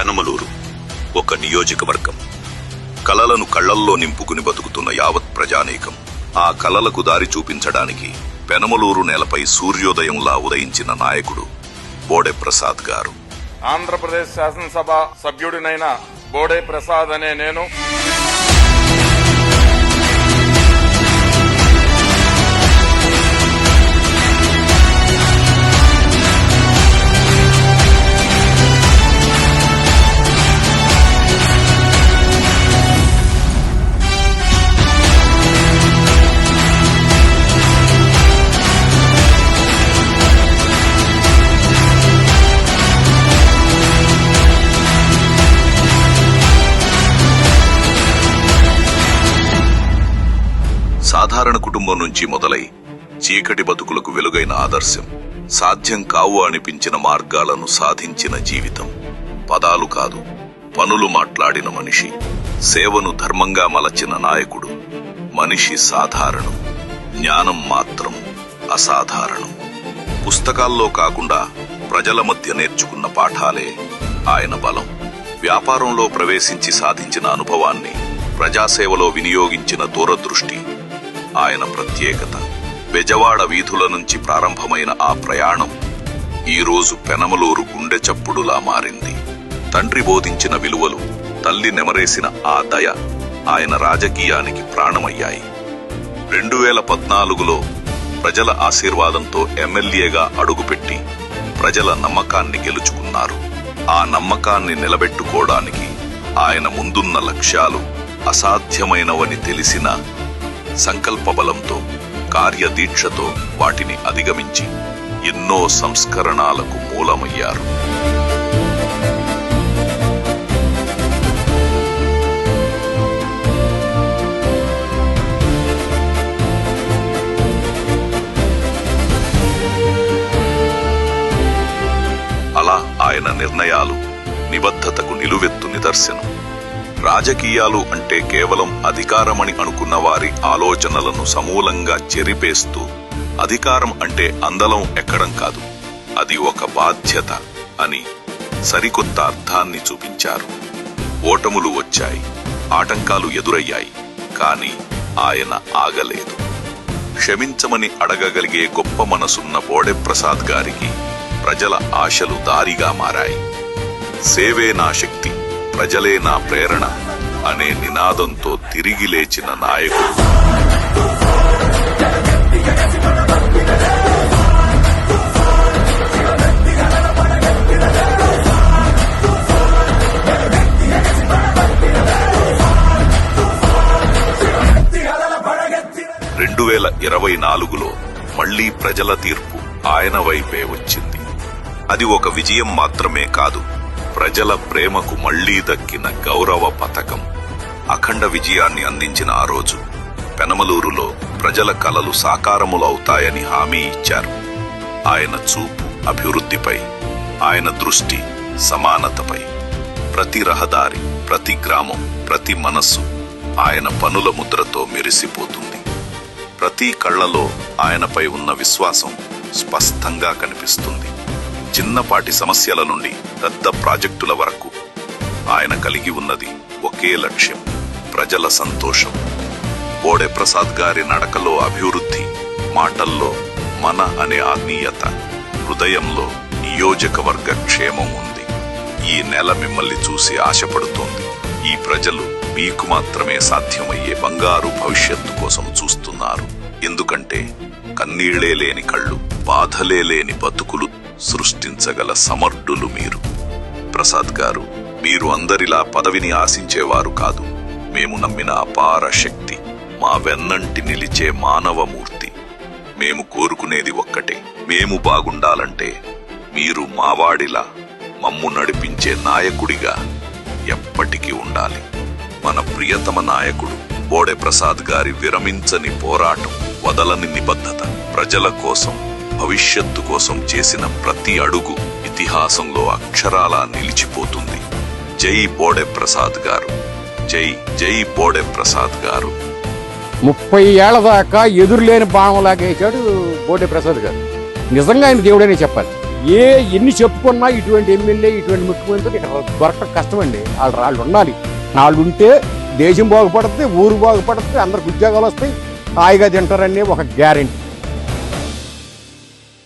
పెనమలూరు. ఒక నియోజకవర్గం. కలలను కళ్ళల్లో నింపుకుని బతుకుతున్న యావత్ ప్రజానీకం ఆ కలలకు దారి చూపించడానికి పెనమలూరు నేలపై సూర్యోదయంలా ఉదయించిన నాయకుడు బోడె ప్రసాద్ గారు. ఆంధ్రప్రదేశ్ శాసనసభ సభ్యుడినైన బోడే ప్రసాద్ అనే నేను సాధారణ కుటుంబం నుంచి మొదలై చీకటి బతుకులకు వెలుగైన ఆదర్శం సాధ్యం కావు అనిపించిన మార్గాలను సాధించిన జీవితం. పదాలు కాదు పనులు మాట్లాడిన మనిషి సేవను ధర్మంగా మలచిన నాయకుడు. మనిషి సాధారణం జ్ఞానం మాత్రం అసాధారణం. పుస్తకాల్లో కాకుండా ప్రజల మధ్య నేర్చుకున్న పాఠాలే ఆయన బలం. వ్యాపారంలో ప్రవేశించి సాధించిన అనుభవాన్ని ప్రజాసేవలో వినియోగించిన దూరదృష్టి ఆయన ప్రత్యేకత. బెజవాడ వీధుల నుంచి ప్రారంభమైన ఆ ప్రయాణం ఈరోజు పెనమలూరు గుండె చప్పుడులా మారింది. తండ్రి బోధించిన విలువలు తల్లి నెమరేసిన ఆ దయ ఆయన రాజకీయానికి ప్రాణమయ్యాయి. రెండు వేల పద్నాలుగులో ప్రజల ఆశీర్వాదంతో ఎమ్మెల్యేగా అడుగుపెట్టి ప్రజల నమ్మకాన్ని గెలుచుకున్నారు. ఆ నమ్మకాన్ని నిలబెట్టుకోవడానికి ఆయన ముందున్న లక్ష్యాలు అసాధ్యమైనవని తెలిసిన సంకల్ప బలంతో కార్యదీక్షతో వాటిని అధిగమించి ఎన్నో సంస్కరణాలకు మూలమయ్యారు. అలా ఆయన నిర్ణయాలు నిబద్ధతకు నిలువెత్తు నిదర్శనం. రాజకీయాలు అంటే కేవలం అధికారమని అనుకున్న వారి ఆలోచనలను సమూలంగా చెరిపేస్తూ అధికారం అంటే అందలం ఎక్కడం కాదు అది ఒక బాధ్యత అని సరికొత్త అర్థాన్ని చూపించారు. ఓటములు వచ్చాయి ఆటంకాలు ఎదురయ్యాయి కాని ఆయన ఆగలేదు. క్షమించమని అడగగలిగే గొప్ప మనసున్న బోడె ప్రసాద్ గారికి ప్రజల ఆశలు దారిగా మారాయి. సేవే నా శక్తి ప్రజలే నా ప్రేరణ అనే నినాదంతో తిరిగి లేచిన నాయకుడు. రెండు వేల ఇరవై నాలుగులో మళ్ళీ ప్రజల తీర్పు ఆయన వైపే వచ్చింది. అది ఒక విజయం మాత్రమే కాదు. ప్రజల ప్రేమకు మళ్ళీ దక్కిన గౌరవ పథకం. అఖండ విజయాన్ని అందించిన ఆ రోజు పెనమలూరులో ప్రజల కలలు సాకారములవుతాయని హామీ ఇచ్చారు. ఆయన చూపు అభివృద్ధిపై ఆయన దృష్టి సమానతపై. ప్రతి రహదారి ప్రతి గ్రామం ప్రతి మనస్సు ఆయన పనుల ముద్రతో మెరిసిపోతుంది. ప్రతి కళ్ళలో ఆయనపై ఉన్న విశ్వాసం స్పష్టంగా కనిపిస్తుంది. చిన్నపాటి సమస్యల నుండి పెద్ద ప్రాజెక్టుల వరకు ఆయన కలిగి ఉన్నది ఒకే లక్ష్యం ప్రజల సంతోషం. బోడే ప్రసాద్ గారి నడకలో అభివృద్ధి మాటల్లో మన అనే ఆత్మీయత హృదయంలో నియోజకవర్గ క్షేమం ఉంది. ఈ నెల మిమ్మల్ని చూసి ఆశపడుతోంది. ఈ ప్రజలు మీకు మాత్రమే సాధ్యమయ్యే బంగారు భవిష్యత్తు కోసం చూస్తున్నారు. ఎందుకంటే కన్నీళ్ళే లేని కళ్ళు బాధలే లేని బతుకులు సృష్టించగల సమర్థులు మీరు. ప్రసాద్ గారు మీరు అందరిలా పదవిని ఆశించేవారు కాదు. మేము నమ్మిన అపార శక్తి మా వెన్నంటి నిలిచే మానవమూర్తి మేము కోరుకునేది ఒక్కటే మేము బాగుండాలంటే మీరు మావాడిలా మమ్ము నడిపించే నాయకుడిగా ఎప్పటికీ ఉండాలి. మన ప్రియతమ నాయకుడు బోడే ప్రసాద్ గారి విరమించని పోరాటం వదలని నిబద్ధత ప్రజల కోసం భవిష్యత్తు కోసం చేసిన ప్రతి అడుగు ఇతిహాసంలో అక్షరాలా నిలిచిపోతుంది. జై బోడే ప్రసాద్ గారు. జై జై బోడే ప్రసాద్ గారు. ముప్పై ఏళ్ళ దాకా ఎదురులేని బాణం లాగేశాడు బోడే ప్రసాద్ గారు. నిజంగా ఆయన దేవుడనే చెప్పాలి. ఏ ఎన్ని చెప్పుకున్నా ఇటువంటి ఎమ్మెల్యే ఇటువంటి ముఖ్యమంత్రి ఇక్కడ దొరకడం కష్టమండి. వాళ్ళు వాళ్ళు ఉండాలి. వాళ్ళు ఉంటే దేశం బాగుపడుతుంది ఊరు బాగుపడుతుంది అందరికి ఉద్యోగాలు వస్తాయి. హాయిగా తింటారని ఒక గ్యారెంటీ.